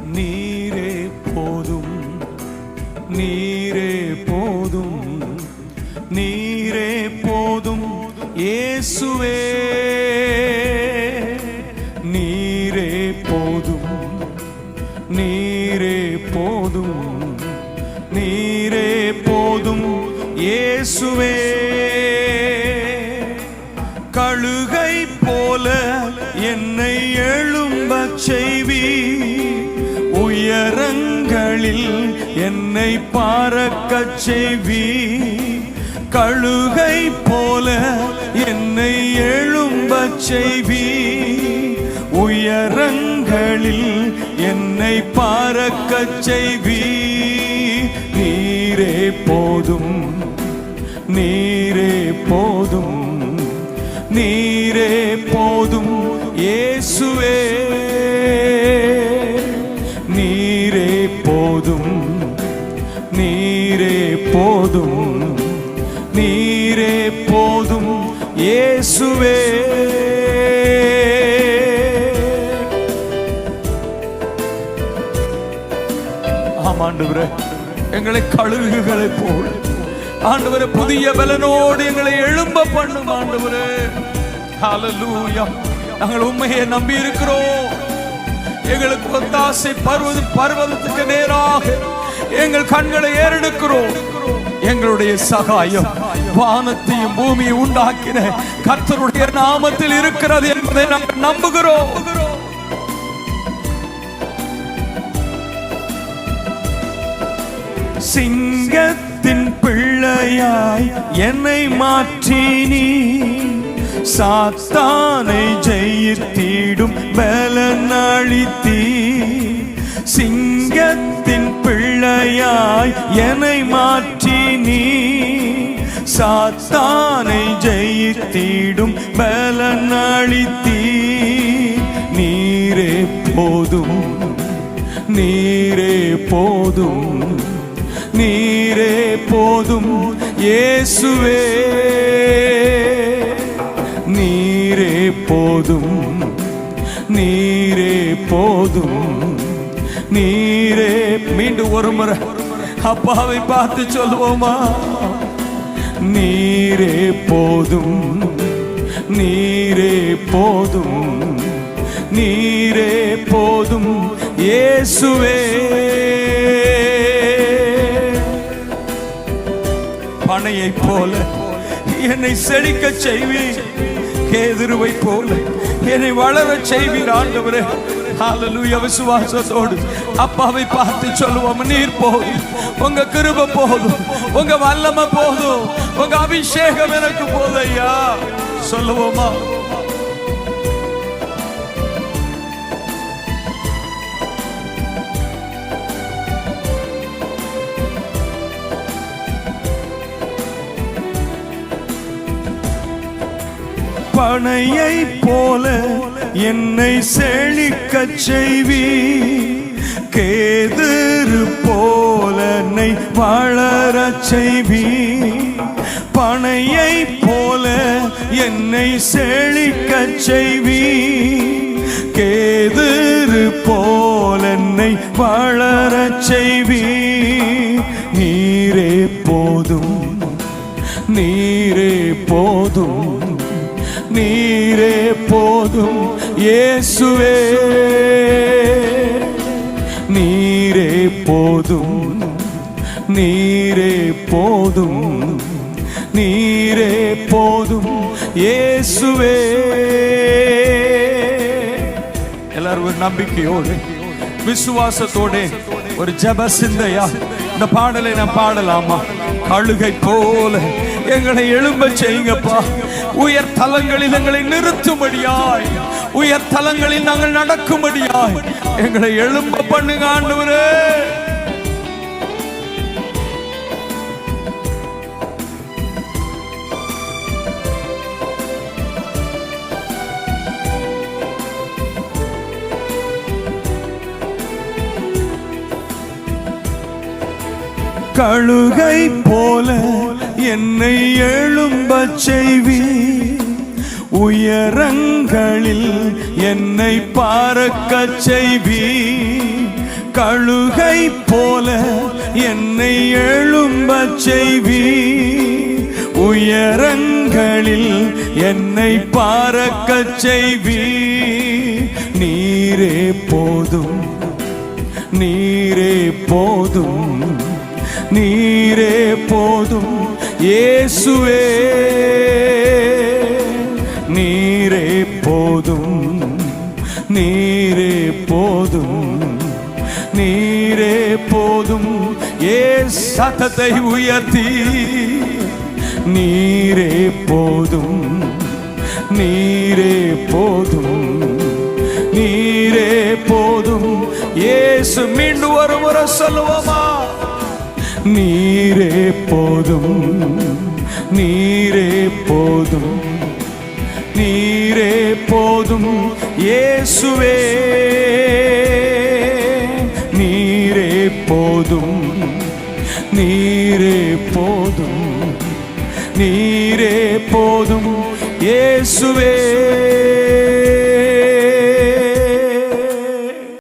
நீரே போதும் நீரே போதும் நீரே போதும் இயேசுவே. நீரே போதும் நீரே போதும் நீரே போதும் இயேசுவே. கழுகை போல என்னை எழும்பச் செய்வி உயரங்களில் என்னை பார்க்கச் செய்வி. கழுகை போல என்னை எழும்பச் செய்வி. உயரங்களில் என்னை பார்க்கச் செய்வி. நீரே போதும் நீரே போதும் நீரே போதும். இயேசுவே ஆண்டவரே எங்களை கழுகுகளை போல். ஆண்டவரே புதிய பலனோடு எங்களை எழும்ப பண்ணும் ஆண்டவரே. ஹalleluya நாங்கள் உண்மையை நம்பி இருக்கிறோம். எங்களுக்கு ஒத்தாசை பருவது பருவதத்துக்கு நேராக எங்கள் கண்களை ஏறெடுக்கிறோம். எங்களுடைய சகாயம் வானத்தையும் பூமியை உண்டாக்கின கர்த்தருடைய நாமத்தில் இருக்கிறது என்பதை நாங்கள் நம்புகிறோம். சிங்கத்தின் பிள்ளையாய் என்னை மாற்றி நீ சாத்தானை ஜெயித்தீடும் பலன் அளித்தீ. சிங்கத்தின் பிள்ளையாய் என்னை மாற்றி நீ சாத்தானை ஜெயித்தீடும் பலன் அளித்தீ. நீரே போதும் நீரே போதும். நீரே போதும் இயேசுவே. நீரே போதும் நீரே போதும் நீரே. மீண்டும் ஒரு முறை அப்பாவை பார்த்து சொல்லுவோமா? நீரே போதும் நீரே போதும் நீரே போதும் இயேசுவே. பனையை போல என்னை செழிக்க செய்வீர். கேதுருவை போல என்னை வளர செய்வீர் ஆண்டவரே. ஹalleluya விசுவாசத்தோடு அப்பாவை பார்த்து சொல்லுவோம் நீர் போதும். உங்க கிருப போதும். உங்க வல்லமை போதும். உங்க அபிஷேகம் எனக்கு போதும் ஐயா. சொல்லுவோமா? பனையை போல என்னை செழிக்கச் செய்வி கேதுரு போல என்னை வளரச் செய்வி பனையை போல என்னை செழிக்கச் செய்வி கேதுரு போல என்னை வளரச் செய்வி நீரே போதும் நீரே போதும். நீரே போதும் இயேசுவே. நீரே போதும் நீரே போதும் நீரே போதும் இயேசுவே. எல்லாரும் ஒரு நம்பிக்கையோடு விசுவாசத்தோடு ஒரு ஜெப சிந்தையா இந்த பாடலை நான் பாடலாமா? அழுகை போல எங்களை எழும்ப செய்யுங்கப்பா. உயர் தலங்களில் எங்களை நிறுத்தும்படியாய். உயர் தலங்களில் நாங்கள் நடக்கும்படியாய். எங்களை எழும்ப பண்ணுங்க ஆண்டவரே. கழுகை போல என்னை எழும்பச் செய்வி உயரங்களில் என்னை பார்க்கச் செய்வி கழுகை போல என்னை எழும்பச் செய்வி உயரங்களில் என்னை பாரக்கச் செய்வி நீரே போதும் நீரே போதும் நீரே போதும். இயேசுவே நீரே போதும் நீரே போதும் நீரே போதும். ஏ சத்தத்தை உயர்த்தி? நீரே போதும் நீரே போதும் நீரே போதும். ஏசு மீண்டு ஒரு முறை சொல்லுவோமா? நீரே போதும் நீரே போதும் நீரே போதும் இயேசுவே. நீரே போதும் நீரே போதும் நீரே போதும் இயேசுவே.